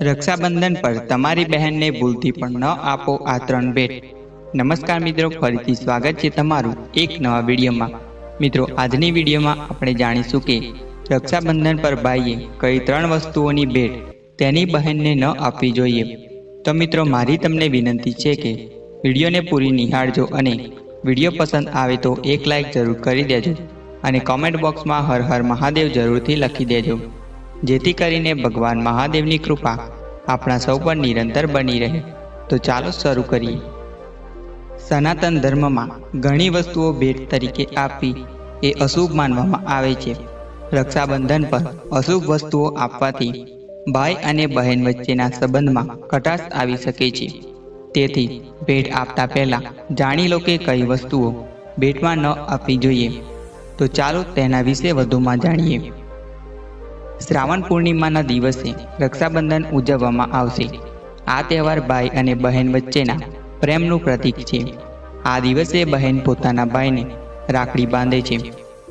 રક્ષાબંધન પર તમારી બહેનને ભૂલથી પણ ન આપો આ ત્રણ ભેટ. નમસ્કાર મિત્રો, ફરીથી સ્વાગત છે તમારું એક નવા વિડીયોમાં. મિત્રો, આજની વિડીયોમાં આપણે જાણીશું કે રક્ષાબંધન પર ભાઈએ કઈ ત્રણ વસ્તુઓની ભેટ તેની બહેનને ન આપવી જોઈએ. તો મિત્રો, મારી તમને વિનંતી છે કે વિડીયોને પૂરી નિહાળજો અને વીડિયો પસંદ આવે તો એક લાઇક જરૂર કરી દેજો અને કોમેન્ટ બોક્સમાં હર હર મહાદેવ જરૂરથી લખી દેજો. જેથી કરીને ભગવાન મહાદેવની કૃપા આપણા સૌ પર નિરંતર બની રહે. તો ચાલો શરૂ કરીએ. સનાતન ધર્મમાં ઘણી વસ્તુઓ ભેટ તરીકે આપવી એ અશુભ માનવામાં આવે છે. રક્ષાબંધન પર અશુભ વસ્તુઓ આપવાથી ભાઈ અને બહેન વચ્ચેના સંબંધમાં કટાશ આવી શકે છે. તેથી ભેટ આપતા પહેલા જાણી લો કે કઈ વસ્તુઓ ભેટમાં ન આપવી જોઈએ. તો ચાલો તેના વિશે વધુમાં જાણીએ. શ્રાવણ પૂર્ણિમાના દિવસે રક્ષાબંધન ઉજવવામાં આવશે. આ તહેવાર ભાઈ અને બહેન વચ્ચેના પ્રેમનું પ્રતીક છે. આ દિવસે બહેન પોતાના ભાઈને રાખડી બાંધે છે.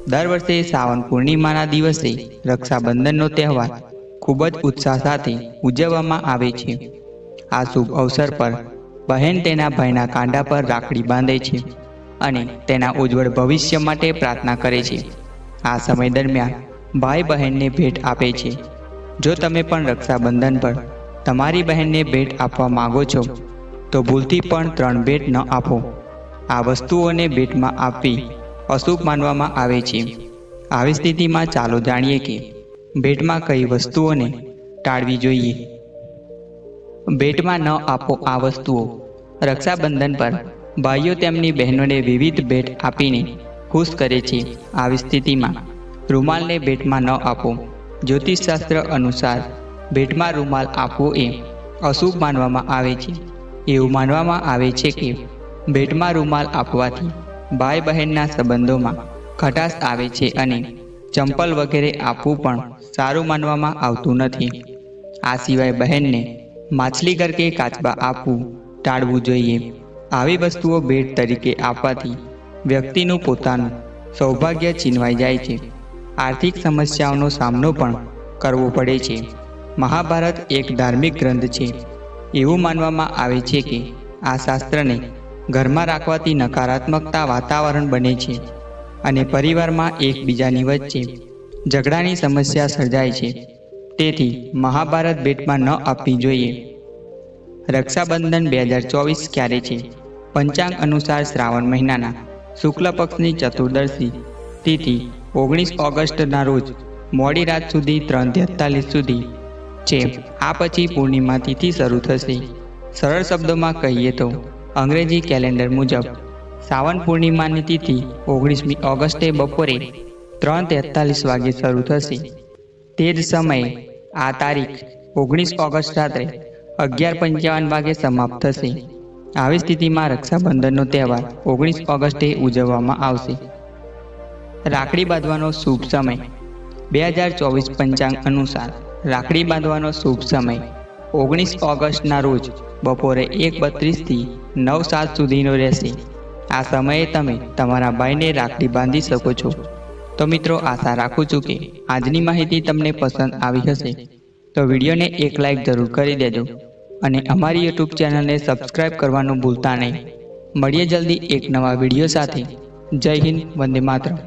દર વર્ષે શ્રાવણ પૂર્ણિમાના દિવસે રક્ષાબંધનનો તહેવાર ખૂબ જ ઉત્સાહ સાથે ઉજવવામાં આવે છે. આ શુભ અવસર પર બહેન તેના ભાઈના કાંડા પર રાખડી બાંધે છે અને તેના ઉજ્જવળ ભવિષ્ય માટે પ્રાર્થના કરે છે. આ સમય દરમિયાન ભાઈ બહેનને ભેટ આપે છે. જો તમે પણ રક્ષાબંધન પર તમારી બહેનને ભેટ આપવા માંગો છો, તો ભૂલથી પણ ત્રણ ભેટ ન આપો. આ વસ્તુઓને ભેટમાં આપવી અશુભ માનવામાં આવે છે. આવી સ્થિતિમાં ચાલો જાણીએ કે ભેટમાં કઈ વસ્તુઓને ટાળવી જોઈએ. ભેટમાં ન આપો આ વસ્તુઓ. રક્ષાબંધન પર ભાઈઓ તેમની બહેનોને વિવિધ ભેટ આપીને ખુશ કરે છે. આવી સ્થિતિમાં રૂમાલને ભેટમાં ન આપો. જ્યોતિષશાસ્ત્ર અનુસાર ભેટમાં રૂમાલ આપવો એ અશુભ માનવામાં આવે છે. એવું માનવામાં આવે છે કે ભેટમાં રૂમાલ આપવાથી ભાઈ બહેનના સંબંધોમાં ખટાશ આવે છે અને ચંપલ વગેરે આપવું પણ સારું માનવામાં આવતું નથી. આ સિવાય બહેનને માછલીઘર કે કાચબા આપવું ટાળવું જોઈએ. આવી વસ્તુઓ ભેટ તરીકે આપવાથી વ્યક્તિનું પોતાનું સૌભાગ્ય છીનવાઈ જાય છે. આર્થિક સમસ્યાઓનો સામનો પણ કરવો પડે છે. મહાભારત એક ધાર્મિક ગ્રંથ છે. એવું માનવામાં આવે છે કે આ શાસ્ત્રને ઘરમાં રાખવાથી નકારાત્મકતા વાતાવરણ બને છે અને પરિવારમાં એકબીજાની વચ્ચે ઝઘડાની સમસ્યા સર્જાય છે. તેથી મહાભારત ભેટમાં ન આપવી જોઈએ. રક્ષાબંધન બે હજાર ચોવીસ ક્યારે છે? પંચાંગ અનુસાર શ્રાવણ મહિનાના શુક્લ પક્ષની ચતુર્દશી તિથિ ઓગણીસ ઓગસ્ટના રોજ મોડી રાત સુધી ત્રણ તેતાલીસ સુધી છે આ પછી પૂર્ણિમા તિથિ શરૂ થશે. સરળ શબ્દોમાં કહીએ તો અંગ્રેજી કેલેન્ડર મુજબ સાવન પૂર્ણિમાની તિથિ ઓગણીસમી ઓગસ્ટે બપોરે ત્રણ તેતાલીસ વાગે શરૂ થશે. તે જ સમયે આ તારીખ ઓગણીસ ઓગસ્ટ રાત્રે અગિયાર પંચાવન વાગે સમાપ્ત થશે. આવી સ્થિતિમાં રક્ષાબંધનનો તહેવાર ઓગણીસ ઓગસ્ટે ઉજવવામાં આવશે. રાખડી બાંધવાનો શુભ સમય. બે હજાર ચોવીસ પંચાંગ અનુસાર રાખડી બાંધવાનો શુભ સમય. ઓગણીસ ઓગસ્ટના રોજ બપોરે એક બત્રીસથી નવ સાત સુધીનો રહેશે. આ સમયે તમે તમારા ભાઈને રાખડી બાંધી શકો છો. તો મિત્રો આશા રાખું છું કે આજની માહિતી તમને પસંદ આવી હશે. તો વિડીયોને એક લાઈક જરૂર કરી દેજો અને અમારી યુટ્યુબ ચેનલને સબસ્ક્રાઈબ કરવાનું ભૂલતા નહીં. મળીએ જલ્દી એક નવા વીડિયો સાથે. જય હિન્દ, વંદે માતરમ.